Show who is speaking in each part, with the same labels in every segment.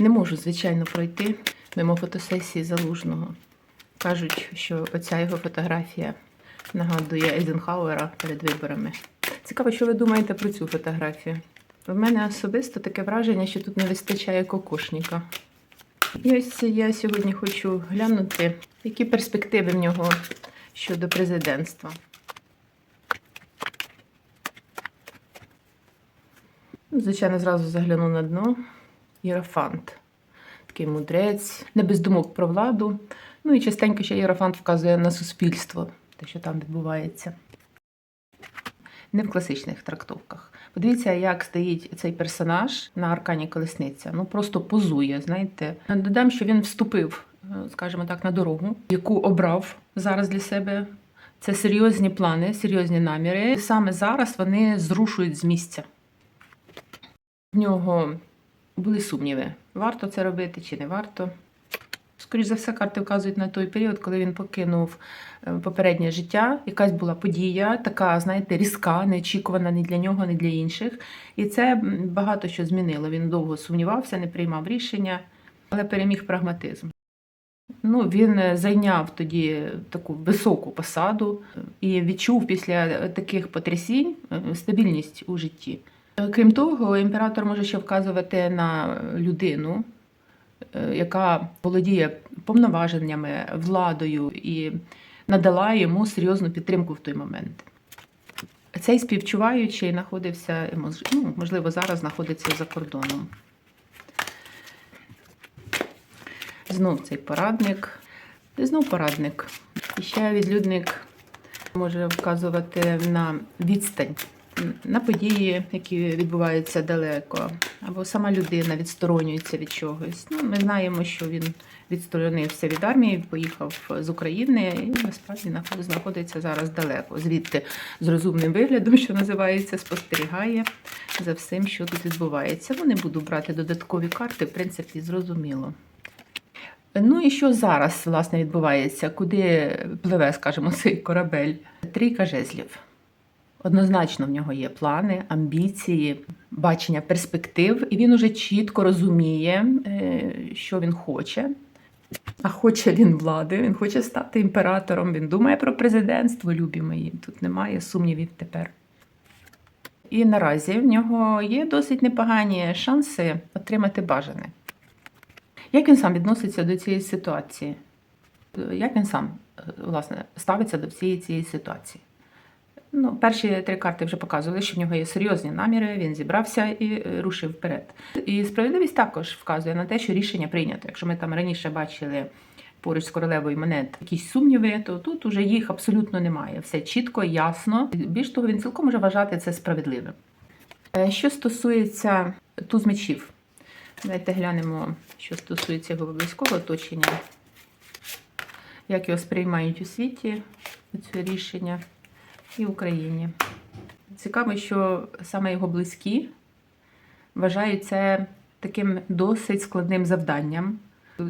Speaker 1: Не можу, звичайно, пройти мимо фотосесії залужного. Кажуть, що оця його фотографія нагадує Ейзенхауера перед виборами. Цікаво, що ви думаєте про цю фотографію? В мене особисто таке враження, що тут не вистачає кокошника. І ось я сьогодні хочу глянути, які перспективи в нього щодо президентства. Звичайно, зразу загляну на дно. Єрофант. Такий мудрець, не без думок про владу. Ну і частенько ще Єрофант вказує на суспільство, те, що там відбувається. Не в класичних трактовках. Подивіться, як стоїть цей персонаж на аркані колесниця. Ну просто позує. Знаєте, додам, що він вступив, е, скажімо так, на дорогу, яку обрав зараз для себе. Це серйозні плани, серйозні наміри. Саме зараз вони зрушують з місця. В нього були сумніви, варто це робити чи не варто. Скоріше за все, карти вказують на той період, коли він покинув е, попереднє життя. Якась була подія, така, знаєте, різка, неочікувана ні для нього, ні для інших. І це багато що змінило. Він довго сумнівався, не приймав рішення, але переміг прагматизм. Ну, він е, зайняв тоді таку високу посаду е, і відчув після таких потрясінь стабільність у житті. Е, Крім того, імператор може ще вказувати на людину, е, яка володіє повноваженнями, владою і надала йому серйозну підтримку в той момент. Цей співчуваючий знаходився, ну, можливо, зараз знаходиться за кордоном. Знов цей порадник. І знов порадник. І ще відлюдник може вказувати на відстань, на події, які відбуваються далеко, або сама людина відсторонюється від чогось. Ну, ми знаємо, що він відсторонився від армії, поїхав з України і насправді знаходиться зараз далеко. Звідти з розумним виглядом, що називається, спостерігає за всім, що тут відбувається. Ну, не буду брати додаткові карти, в принципі, зрозуміло. Ну і що зараз власне відбувається? Куди пливе, скажімо, цей корабель? Трійка жезлів. Однозначно в нього є плани, амбіції, бачення перспектив, і він уже чітко розуміє, е, що він хоче. А хоче він влади, він хоче стати імператором, він думає про президентство, любі мої. Тут немає сумнівів тепер. І наразі в нього є досить непогані шанси отримати бажане. Як він сам відноситься до цієї ситуації? Як він сам е, власне ставиться до всієї цієї ситуації? Ну, перші три карти вже показували, що в нього є серйозні наміри, він зібрався і е, рушив вперед. І справедливість також вказує на те, що рішення прийнято. Якщо ми там раніше бачили поруч з королевою монет якісь сумніви, то тут уже їх абсолютно немає. Все чітко, ясно. Більш того, він цілком може вважати це справедливим. Е, Що стосується туз мечів, давайте глянемо, що стосується його близького оточення, як його сприймають у світі це рішення і Україні. Цікаво, що саме його близькі вважають це таким досить складним завданням.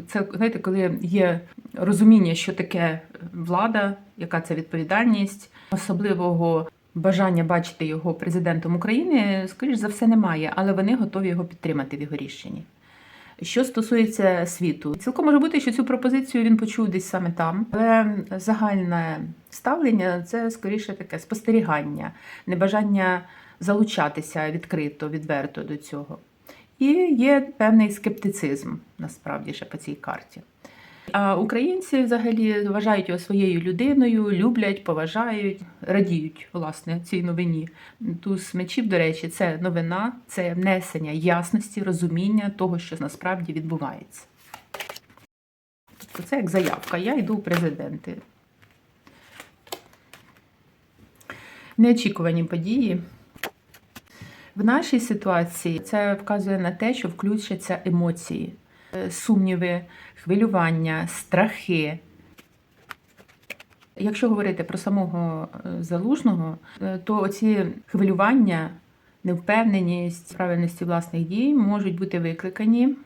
Speaker 1: Це знаєте, коли є розуміння, що таке влада, яка це відповідальність, особливого бажання бачити його президентом України, скоріш за все, немає, але вони готові його підтримати в його рішенні. Що стосується світу, цілком може бути, що цю пропозицію він почув десь саме там, але загальне ставлення це скоріше таке спостерігання, небажання залучатися відкрито, відверто до цього. І є певний скептицизм насправді ще по цій карті. А українці взагалі вважають його своєю людиною, люблять, поважають, радіють власне цій новині. Туз мечів, до речі, це новина, це внесення ясності, розуміння того, що насправді відбувається. Тобто це як заявка. Я йду в президенти. Неочікувані події. В нашій ситуації це вказує на те, що включаться емоції, сумніви, хвилювання, страхи. Якщо говорити про самого е, залужного, е, то оці хвилювання, невпевненість, правильності власних дій можуть бути викликані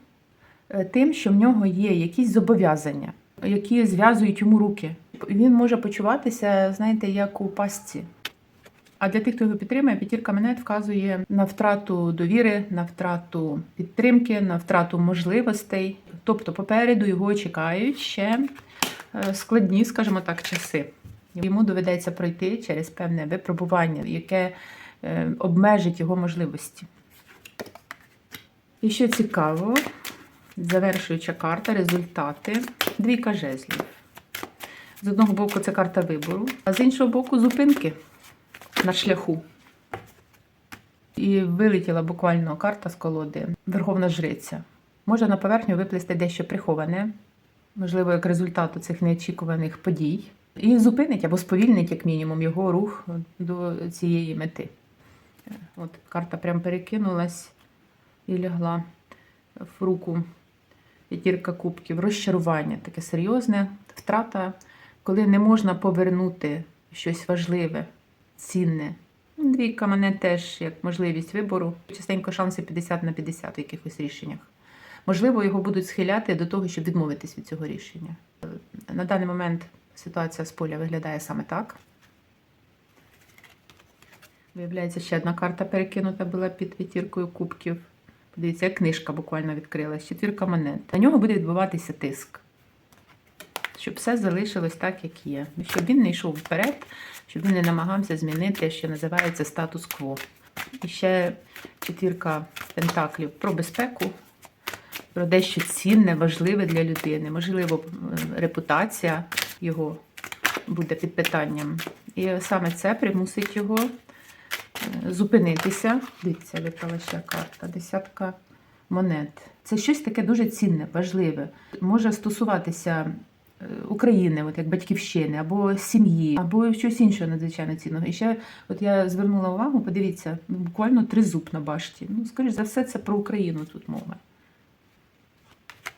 Speaker 1: е, тим, що в нього є якісь зобов'язання, які зв'язують йому руки. Він може почуватися, знаєте, як у пастці. А для тих, хто його підтримує, п'ятірка монет вказує на втрату довіри, на втрату підтримки, на втрату можливостей. Тобто попереду його чекають ще е, складні, скажімо так, часи. Йому доведеться пройти через певне випробування, яке е, обмежить його можливості. І що цікаво, завершуюча карта, результати, двійка жезлів. З одного боку, це карта вибору, а з іншого боку, зупинки на шляху. І вилетіла буквально карта з колоди Верховна Жриця. Може на поверхню виплисти дещо приховане, можливо, як результат цих неочікуваних подій, і зупинить або сповільнить, як мінімум, його рух до цієї мети. От карта прям перекинулась і лягла в руку п'ятірка кубків. Розчарування таке серйозне, втрата, коли не можна повернути щось важливе, цінне. Двійка мене теж як можливість вибору. Частенько шанси 50 на 50 в якихось рішеннях. Можливо, його будуть схиляти до того, щоб відмовитись від цього рішення. На даний момент ситуація з поля виглядає саме так. Виявляється, ще одна карта перекинута була під п'ятіркою кубків. Подивіться, як книжка буквально відкрилась. Четвірка монет. На нього буде відбуватися тиск. Щоб все залишилось так, як є. Щоб він не йшов вперед, щоб він не намагався змінити, що називається статус-кво. І ще четвірка пентаклів про безпеку, про дещо цінне, важливе для людини. Можливо, репутація його буде під питанням. І саме це примусить його зупинитися. Дивіться, випала ще карта. Десятка монет. Це щось таке дуже цінне, важливе. Може стосуватися України, от як батьківщини, або сім'ї, або щось іншого надзвичайно цінного. І ще, от я звернула увагу, подивіться, буквально тризуб на башті. Ну, скоріш за все, це про Україну тут мова.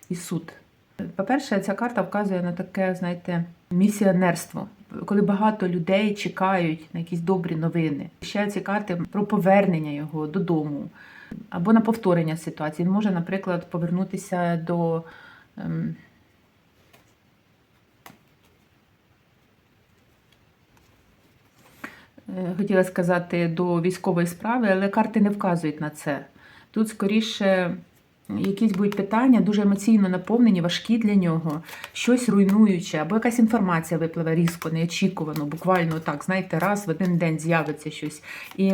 Speaker 1: І суд. По-перше, ця карта вказує на таке, знаєте, місіонерство, коли багато людей чекають на якісь добрі новини. Ще ці карти про повернення його додому або на повторення ситуації. Він може, наприклад, повернутися до. Ем, Хотіла сказати до військової справи, але карти не вказують на це. Тут скоріше якісь будуть питання дуже емоційно наповнені, важкі для нього, щось руйнуюче, або якась інформація випливе різко, неочікувано, буквально так, знаєте, раз в один день з'явиться щось. І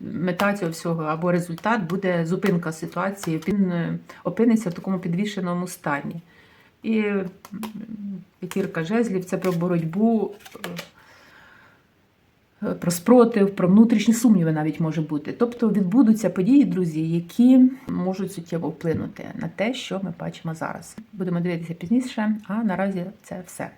Speaker 1: мета цього всього або результат буде зупинка ситуації, він опиниться в такому підвішеному стані. І п'ятірка жезлів це про боротьбу. Про спротив, про внутрішні сумніви навіть може бути. Тобто відбудуться події, друзі, які можуть суттєво вплинути на те, що ми бачимо зараз. Будемо дивитися пізніше, а наразі це все.